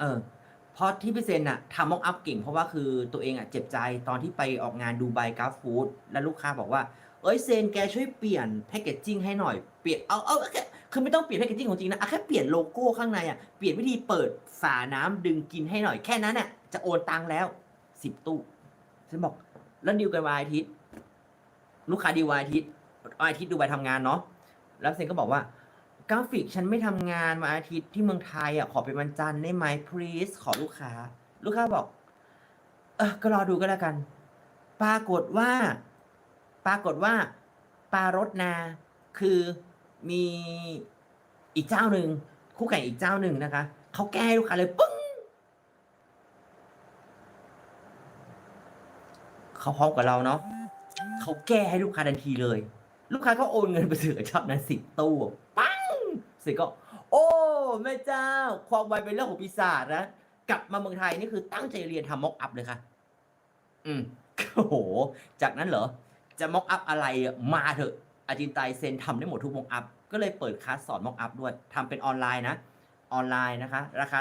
เออเพราะที่พี่เซนอะทำม็อกอัพเก่งเพราะว่าคือตัวเองอะเจ็บใจตอนที่ไปออกงานดูไบกราฟฟู้ดแล้วลูกค้าบอกว่า เอ้ยเซนแกช่วยเปลี่ยนแพคเกจจิ้งให้หน่อยเปลี่ยนเอาเอาแค่คือไม่ต้องเปลี่ยนแพคเกจจิ้งของจริงนะเอาแค่เปลี่ยนโลโก้ข้างในอะเปลี่ยนวิธีเปิดฝาน้ำดึงกินให้หน่อยแค่นั้นน่ะจะโอนตังค์แล้วสิบตู้ฉันบอกแล้วดีลกันวันอาทิตย์ลูกค้าดีลวันอาทิตย์วันอาทิตย์ดูไปทำงานเนาะแล้วเซนก็บอกว่า กราฟิกฉันไม่ทำงานวันอาทิตย์ที่เมืองไทยอะขอเป็นวันจันทร์ได้ไหม please ขอลูกค้า ลูกค้าบอก เออก็รอดูก็แล้วกัน ปรากฏว่า ปรากฏว่าปลารสนา คือมีอีกเจ้าหนึ่งคู่แข่งอีกเจ้าหนึ่งนะคะเขาแก้ให้ลูกค้าเลยปึ้งเขาพร้อมกับเราเนาะเขาแก้ให้ลูกค้าทันทีเลย ลูกค้าก็โอนเงินไปซื้อชอบนั้นสิบตู้ปังเสร็จก็ โอ้แม่เจ้า ความไวเป็นเรื่องของปีศาจนะ กลับมาเมืองไทยนี่คือตั้งใจเรียนทำม็อกอัพเลยค่ะ อืมโอ้โห จากนั้นเหรอ จะม็อกอัพอะไรมาเถอะ อาจินไตยเซนทำได้หมดทุกม็อกอัพ ก็เลยเปิดคลาสสอนม็อกอัพด้วยทำเป็นออนไลน์นะ ออนไลน์นะคะ ราคา